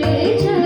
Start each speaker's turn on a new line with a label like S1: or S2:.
S1: వేచ